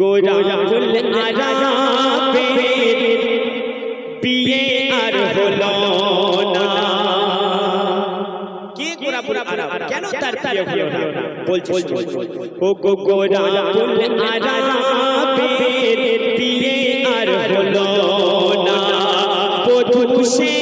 গোরাবুল আরাবের বিয়ে আর হলো না। কে গোরাবুল আরাব কেন তার বিয়ে হলো না? বলছি ও গো গোরাবুল আরাবের বিয়ে আর হলো না। বধূ বসে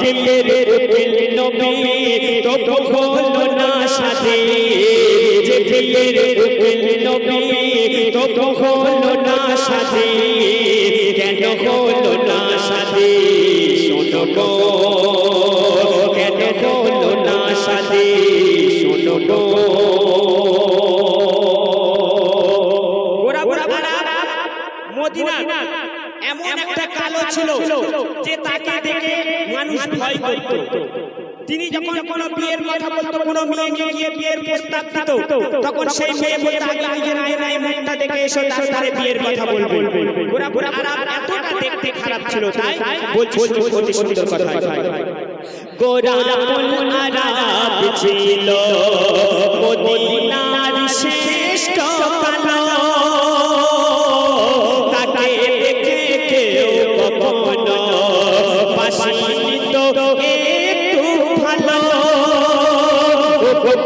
যে বিয়ের রূপের নবী, তবু হলো না সাথে। যে বিয়ের রূপের নবী, তবু হলো না সাথে। কেন হলো না সাথে? শোনো গো, কেন হলো না সাথে? শোনো গো। মদিনা এমন একটা কালো ছিল যে তাকে দেখে মানুষ ভয় করত। তিনি যখন কোনো বিয়ের কথা বলতো, কোনো মেয়েকে গিয়ে বিয়ের প্রস্তাব দিত, তখন সেই মেয়ে বলতো, আগে নিজের আয়নায় মুখটা দেখে এসো, তারপরে বিয়ের কথা বলবে। গোরা গোরা আরাম এতটা দেখতে খারাপ ছিল, তাই বলছি অতি সুন্দর কথা গোরাবুল আরাব ছিল, মদিনার শ্রেষ্ঠ কালো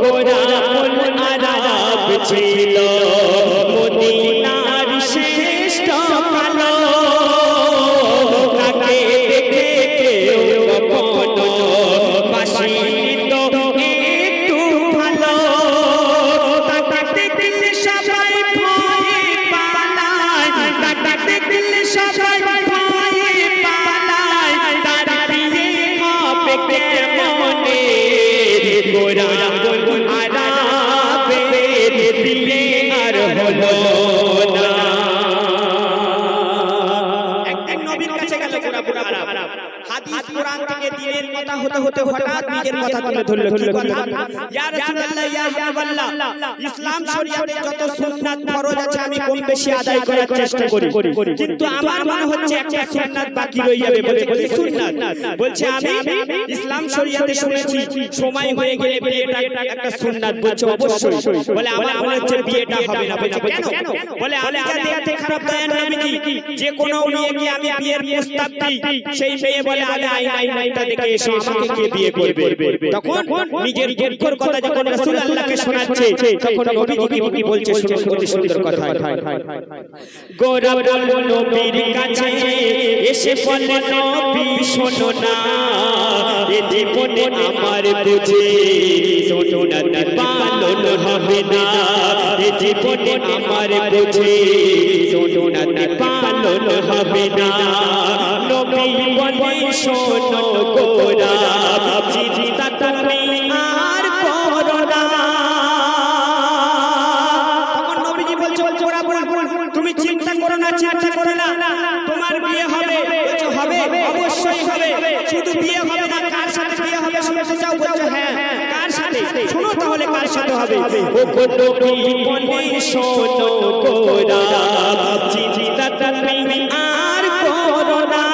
গোরাবুল আরাব ছিল। মদিনার নবীর কাছে গেল গোরা গোরা আরাম হাদিস কোরআন থেকে দিনের কথা হতে হতে হঠাৎ নিজের কথা তুলে ধরলো। কি কথা? ইয়া রাসূলুল্লাহ ইয়া হাবিবাল্লাহ ইসলাম শরীয়তে যত সুন্নাত ফরজ আছে আমি কম বেশি আদায় করার চেষ্টা করি। কিন্তু আমার মনে হচ্ছে একটা সুন্নাত বাকি রয়ে যাবে বলে কি সুন্নাত বলছে আমি। ইসলাম শরীয়তে শুনেছি সময় হয়ে গেলে বিয়েটা একটা সুন্নাত বলছে অবশ্যই। বলে আমার মনে হচ্ছে বিয়েটা হবে না। বলছে কেন? বলে আমি যা দেখতে খারাপ দয়ার নবীজি যে কোনো মেয়েকে আমি বিয়ের প্রস্তাব দিই সেই মেয়ে বলে আগে আইনাই নাইটা দেখে এসে আমাকে কে বিয়ে করবে তখন নিজের দুঃখের কথা যখন রাসূল আল্লাহকে শোনাচ্ছে তখন নবীজি কি বলছে শুনুন অতি সুন্দর কথা গোরা বলল নবীর কাছে এসে বলে নবী শোনো না এ জীবনে আমার বুঝে শোনো না পালন হবে না এ জীবনে আমার বুঝে শোনো না পালন হবে না হবে। ও নবী বলে শোনো গোরা চিন্তা তুমি আর করো না।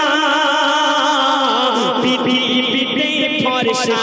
পৃথিবীতে ফর্সা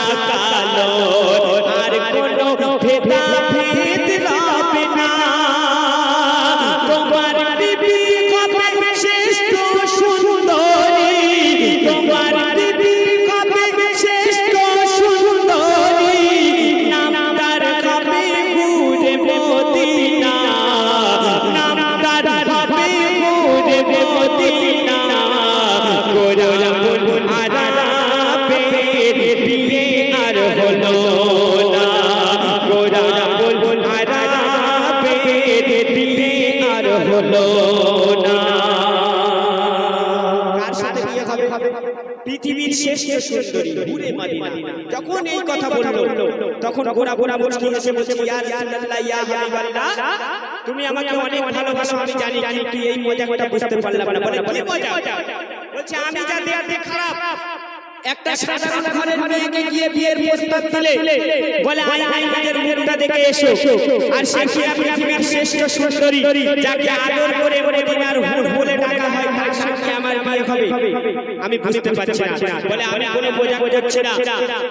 পৃথিবীর শ্রেষ্ঠ সুন্দরী হুরে মাদিনা। যখন এই কথা বলল তখন গোরা গোরা মুচকি হেসে বলছে ইয়া রাসূলুল্লাহ ইয়া হাবিবাল্লাহ তুমি আমাকে অনেক ভালোবাসো আমি জানি কিন্তু এই মজাটা বুঝতে পারলাম না। বলে কি মজা বলছে আমি যা দেখতে খারাপ একটা সাধারণ ঘরের মেয়েকে গিয়ে বিয়ের প্রস্তাব দিলে বলে আয় আয় নিজের মুখটা দেখে এসো। আর সে কিনা পৃথিবীর শ্রেষ্ঠ সুন্দরী যাকে আদর করে মদিনার হুর বলে ডাকা হয় তার সামনে আমি বুঝতে পারছি না। বলে আমি কোনো বোঝা বোঝাচ্ছি না।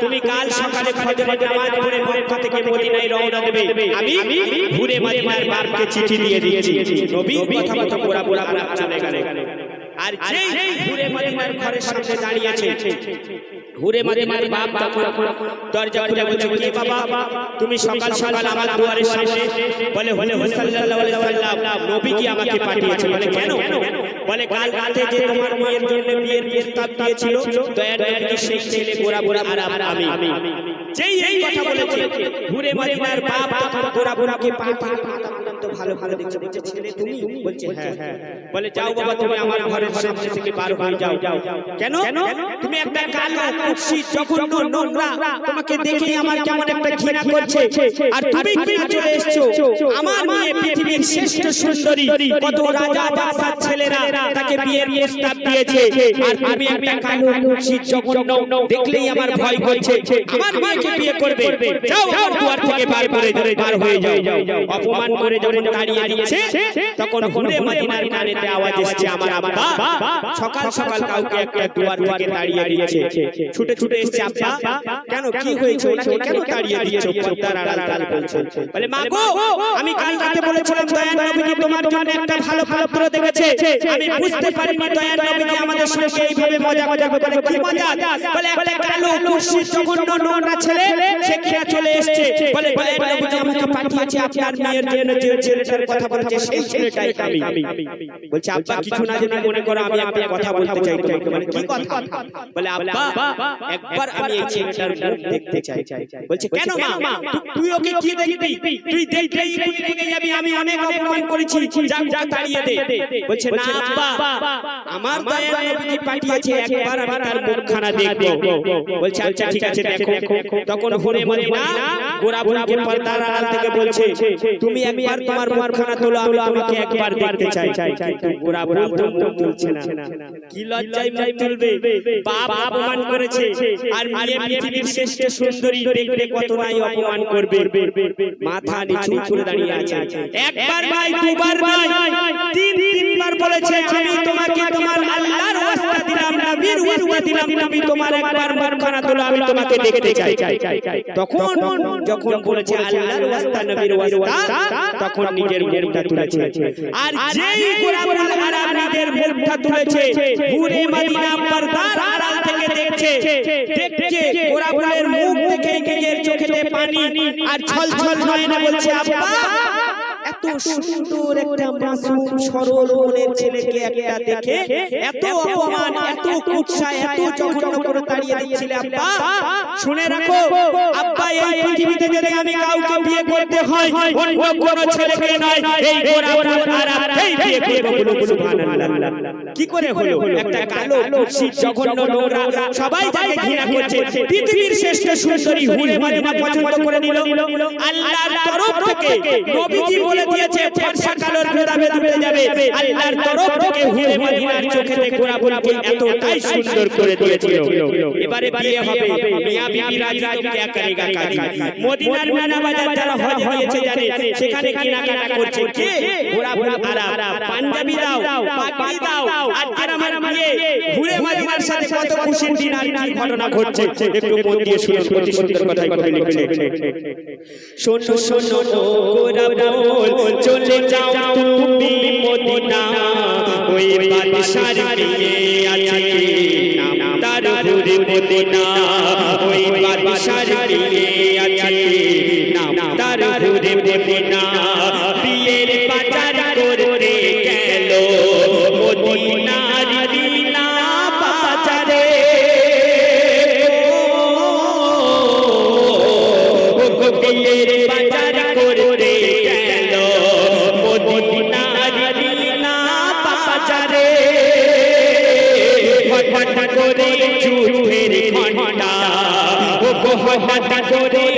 তুমি কাল সকালে ফজরের নামাজ পড়ে মক্কা থেকে মদিনায় রওনা দেবে। আমি ঘুরে মদিনার বাপকে চিঠি দিয়ে দিয়েছি নবী কথা কথা পোড়া পোড়া চলে গেল। আর যেই ঘুরে মদিনার ঘরের সামনে দাঁড়িয়েছে ঘুরে মদিনার বাপ তখন দরজা খুলে বলছে কি বাবা তুমি সকাল সকাল আমার দুয়ারের সামনে বলে হলে সাল্লাল্লাহু আলাইহি সাল্লাম নবী কি আমাকে পাঠিয়েছে বলে কেন? বলে কাল রাতে যে তোমার মেয়ের জন্য বিয়ের প্রস্তাব দিয়েছিল দয়ার নবীকে সেই ছেলে গোরা গোরা আর আমি। যেই এই কথা বলেছে ঘুরে মদিনার বাপ তখন গোরা গোরাকে পা ভালো ভালো দেখছে। বলছে ছেলে তুমি? বলছে হ্যাঁ বলে যাও বাবা তুমি আমার ঘরের সামনে থেকে বার হয়ে যাও। কেন? তুমি একটা কালো জঘন্য নোংরা তোমাকে দেখে আমার কেমন একটা ঘৃণা করছে। আর তুমি চলে এসেছ। আমার মেয়ে পৃথিবীর শ্রেষ্ঠ সুন্দরী। কত রাজা বাদশার ছেলেরা তাকে বিয়ের প্রস্তাব দিয়েছে। আর তুমি একটা কালো জঘন্য দেখলেই আমার ভয় করছে। আমার মেয়েকে বিয়ে করবে। যাও দুয়ার থেকে বার করে বার হয়ে যাও। অপমান করে যখন দাঁড়িয়ে দিচ্ছে তখন হুরে মদিনার কানেতে আওয়াজ এসেছে আমার আব্বা সকাল সকাল কাউকে একটা দুয়ার থেকে দাঁড়িয়ে দিয়েছে। ছুটে ছুটে এসেছে আব্বা। কেন কি হয়েছে? ওনাকে কেন দাঁড়িয়ে দিয়েছ? পর্দার আড়াল কাল বলছে। বলে মা গো আমি কাল রাতে বলেছিলাম দয়ার নবীজি তোমার জন্য একটা ভালো পাত্র দেখেছে। আমি বুঝতে পারিনি দয়ার নবীজি আমাদের সঙ্গে এইভাবে মজা মজা বলে কি মজা? বলে একটা কালো কুৎসিত জঘন্য নোংরা ছেলে সে কিনা চলে এসেছে বলে দয়ার নবীজি আমাকে পাঠিয়েছে আপনার মেয়ের জন্য ছেলেটার কথা বলেছে সেই ছেলেটাই আমি। বলছে আব্বা কিছু না জানি মনে করো আমি একটা কথা বলতে চাই তোমাকে। বলে কি কথা? বলে আব্বা একবার আমি এই ছেলেটার মুখ দেখতে চাই। বলছে কেন মা? তুই ওকে কি দেখবি? তুই দেখলেই তুই রেগে যাবি আমি অনেক অপমান করেছি। যা যা তাড়িয়ে দে। বলছে না আব্বা আমার দয়ার নবীজি পাঠিয়েছে একবার আমি তার মুখখানা দেখব। বলছে আচ্ছা ঠিক আছে দেখো। তখন হরে মদিনা গোরা বুড়াকে পর্দার আড়াল থেকে বলছে তুমি একবার তোমার মুখখানা তোলো, আমি তোমাকে একবার দেখতে চাই। কিন্তু গোরা বুড়া মুখ তুলছে না। কি লজ্জায় মুখ তুলবে? বাপ অপমান করেছে, আর মেয়ে পৃথিবীর শ্রেষ্ঠ সুন্দরী দেখলে কত নাই অপমান করবে। মাথা নিচু করে দাঁড়িয়ে আছে। একবার নয়, দুবার নয়, তিন, তিনবার বলেছে, আমি তোমাকে তোমার আল্লাহর ওয়াস্তা দিলাম, নবীর ওয়াস্তা দিলাম, তুমি তোমার একবার মুখখানা তোলো, আমি তোমাকে দেখতে চাই। তখন, যখন বলেছে, আল্লাহর ওয়াস্তা নবীর ওয়াস্তা তখন নিজের মুখটা তুলেছে। আর যেই গোলামুল আরাম নিজের মুখটা তুলেছে পুরে মদিনা পর্দার আড়াল থেকে দেখছে। দেখছে। গোলামুলের মুখ দেখে নিজের চোখেতে পানি আর ছল ছল নয়নে বলছে আব্বা! এত সুন্দর একটা মাসুম সরল মনের ছেলেকে একটা দেখে এত অপমান এত কুৎসা এত জঘন্য করে তাড়িয়ে দিচ্ছিলে আব্বা। শুনে রাখো আব্বা এই পৃথিবীতে যদি আমি কাউকে বিয়ে করতে হয় অন্য কোন ছেলেকে নয় এই গোরাবুল আরাম এই বিয়ে করব বলুন সুবহানাল্লাহ। কি করে হলো? একটা কালো কুৎসিত জঘন্য নোংরা সবাই যাকে ঘৃণা করছে। পৃথিবীর শ্রেষ্ঠ সুন্দরী হুরে মদিনা পছন্দ করে নিল। আল্লাহর তরফ থেকে নবীজি বলে দিয়েছে ফর্সা মেরা মেরা বেড়ে যাবে। আল্লাহর তরফ থেকে হুয়ে মদিনার চোখেতে কোরাবুলকে এতটাই সুন্দর করে দিয়েছিল? এবারে বিয়ে হবে। মিয়া বিবি রাজা ক্যা করেগা কাদি মদিনার মিনা বাজার যারা হজ হয়েছে জানে, সেখানে কেনাকাটা করছে কে? ঘোরাফেরা আরাম পাঞ্জাবি দাও, পাগড়ি দাও। আজকের আমার বিয়ে। ঘুরে মদিনার সাথে কত খুশির দিন আর কি ঘটনা ঘটছে? একটু মন দিয়ে শুনুন অতি সুন্দর কথাই করে লিখছে শোনো শোনো কোরাবুল চলে যাও তুমি মদিনা, ওই বাদশার মেয়ে আছে নাম তার ঘুরে মদিনা, ওই বাদশার মেয়ে আছে নাম তার করে চুপের ঘণ্টা ও হঠাৎ করে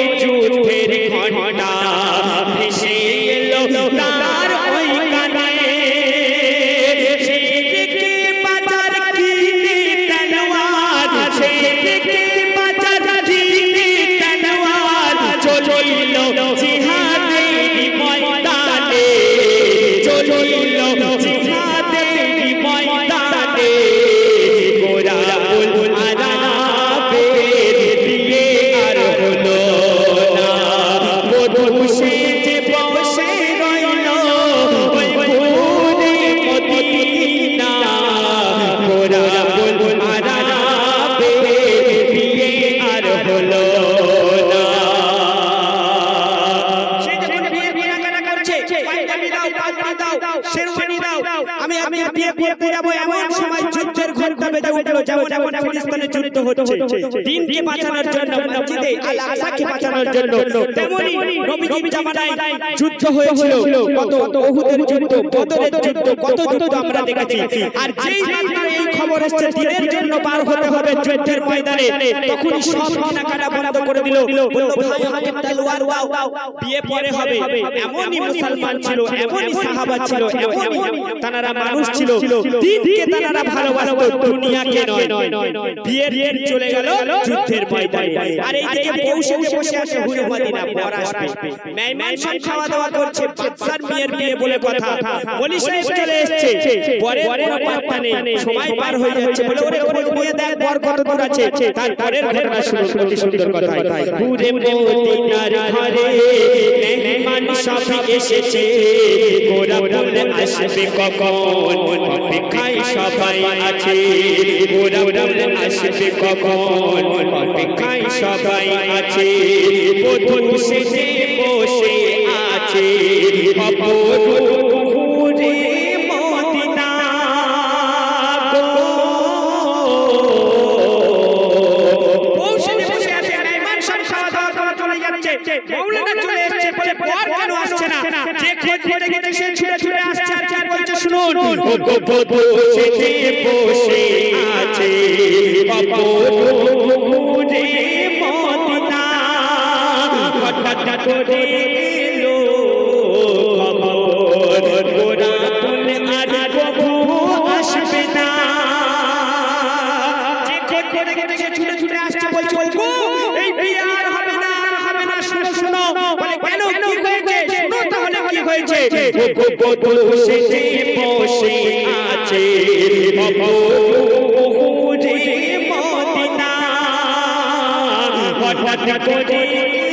আকসাকে জন্য। তেমনি নবীজির জামানায় যুদ্ধ হয়েছিল। কত ওহুদের যুদ্ধ বদরের যুদ্ধ কত যুদ্ধ আমরা দেখেছি। আর যেই মাত্র এই খবর এসেছে দিনের জন্য পার হতে হবে যুদ্ধের ময়দানে। তখন সব কেনাকাটা বন্ধ করে দিল। বলল ভাই আমাকে তলোয়ার দাও বিয়ে পরে হবে। এমনই মুসলমান ছিল এমনই সাহাবা ছিল এমনই তারা মানুষ ছিল। দিনকে তারা ভালোবাসতো দুনিয়াকে নয়। বিয়ের দিন চলে গেল যুদ্ধের ময়দানে। আর এইদিকে পৌঁছে বসে আছে হুরে মদিনা বর আসবে। মেহমান সব খাওয়া দাওয়া করছে বাদশার মেয়ের বিয়ে বলে কথা। বলি সাহেব চলে এসেছে পরের কোনো পাত্তা নেই সময় পার হয়ে যাচ্ছে বলে ওরে খোঁজ নিয়ে দেখ বর কত দূর আছে। তার পরের ঘটনা শুনুন অতি সুন্দর কথা হুরে মদিনার ঘরে মেহমান সব এসেছে। গোরা বলে আসবে কখন? অপেক্ষায় সবাই আছে। গোরা বলে আসবে কখন? অপেক্ষায় সবাই আছে। বধূ সেজে বসে আছে। অপরে বসে বসে আছে বাবুরে হঠাৎ করে তাহলে কি হয়েছে বসে আছে মদিনা। হঠাৎ করে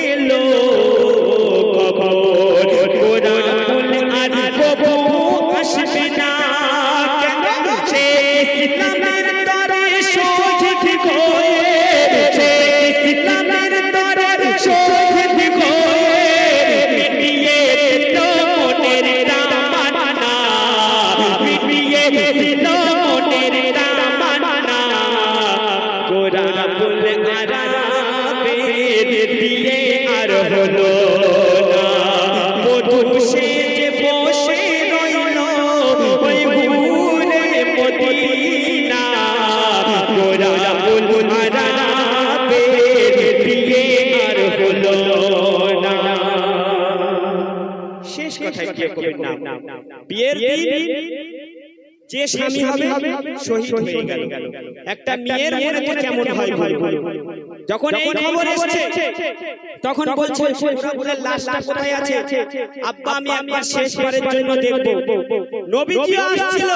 বিয়ের দিন যে স্বামী হবে শহীদ হয়ে গেল। একটা মেয়ের মনেতে কেমন হয় বলুন? যখন এই খবর এসেছে তখন বলছে গোরাপুরের লাশটা কোথায় আছে? আব্বা আমি একবার শেষবারের জন্য দেখব। নবীজি আসছিল।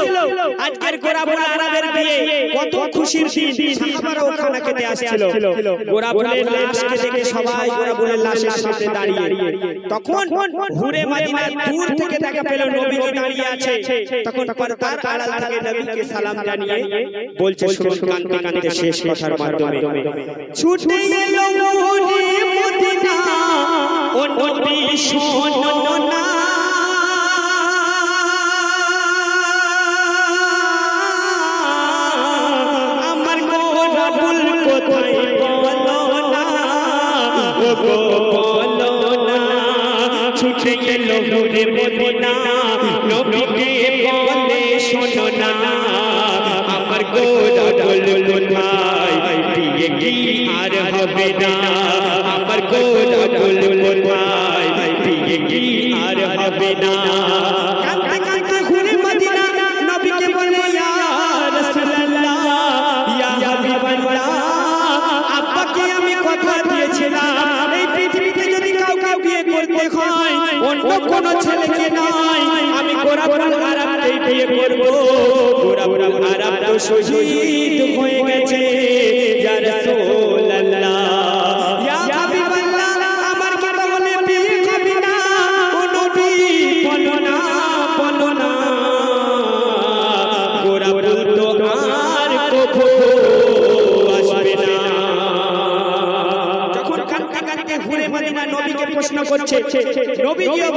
আজকের গোরাপুর আরবের বিয়ে। কত খুশির দিন। সাহাবারা ওখানে খেতে আসছিল। গোরাপুরের লাশকে দেখে সবাই গোরাপুরের লাশের সামনে দাঁড়িয়ে। তখন হুরে মাদিনা দূর থেকে দেখা পেল নবীজি দাঁড়িয়ে আছে। তখন পর্দার আড়াল থেকে নবীকে সালাম জানিয়ে বলছে শুনুন কানতে কানতে শেষ কথার মাধ্যমে। ছুটে এলো মদিনা। ও নবী শোনো না। হুরে মদিনা নবীকে বলে শোনো না আমার আমার গোরাবুল কোথায়? আর হবে না? ছেলেকে নয় আমি গোরাপুর আরামকেই বিয়ে করব। গোরাপুর আরাম তো শহীদ হয়ে গেছে। ইয়া রাসূলুল্লাহ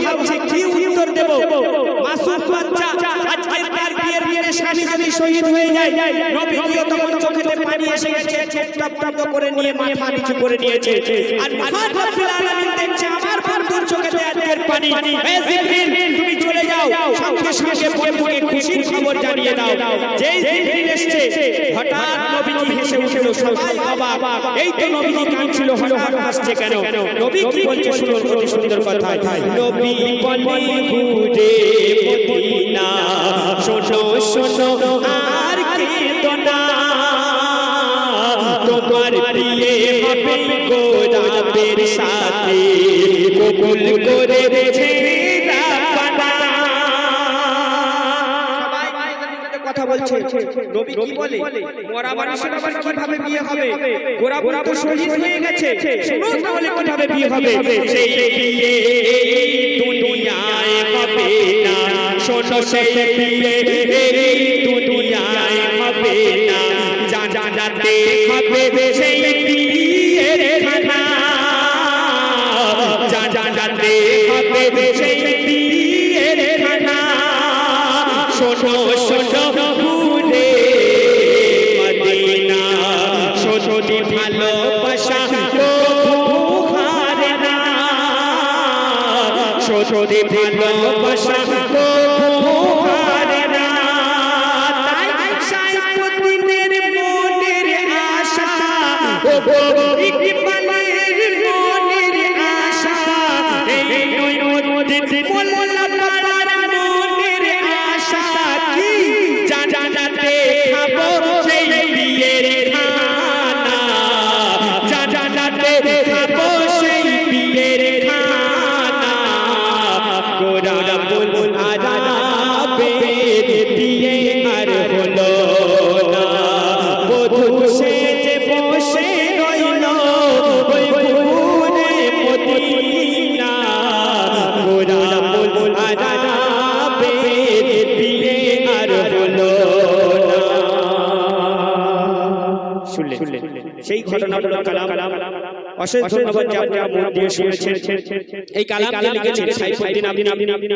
ভাবছে, কি উত্তর দেব? মাসুম বাচ্চা তার বিয়ের বিয়ের শহীদ হয়ে যায় তখন চোখেতে পানি এসে গেছে করে নিয়ে মাথা নিচু করে নিয়েছে। আর আলামিন দেখছে, আমার বন্ধুর চোখেতে আজকের পানি। জিবরিল, তুমি চলে যাও, সঙ্গে সঙ্গে খবর জানিয়ে দাও। যেই জিবরিল এসেছে, হঠাৎ উঠল এই তো নবীজি কাঁদছিল হঠাৎ হাসছে কেন? নবী কি বলছে শুনুন অতি সুন্দর কথা নবী বলে ঘুরে মদিনা শোনো শোনো আর কেঁদো না। তোমার বিয়ে হবে গোলাপের সাথে। কবুল করে ছেড়া বলছে নবী কি বলে? মরা মানুষের আবার কীভাবে বিয়ে হবে? গোরা গোরা তো শহীদ হয়ে গেছে। শুনুন তাহলে কীভাবে বিয়ে হবে? সেই বিয়ে দুনিয়ায় হবে না। শোনো সেই বিয়ে দুনিয়ায় হবে না। জানাতে হবে সেই বিয়ের খানা। জানাতে হবে সেই বিয়ের ভালোবাসা শোনো ভালোবাসা মনের আশা ইকবালের মনের আশা এই নয় মসজিদ অশেষ ধন্যবাদ যে আপনারা মন দিয়ে শুনেছেন। এই কালামকে লিখেছেন সাইফুদ্দিন আবিন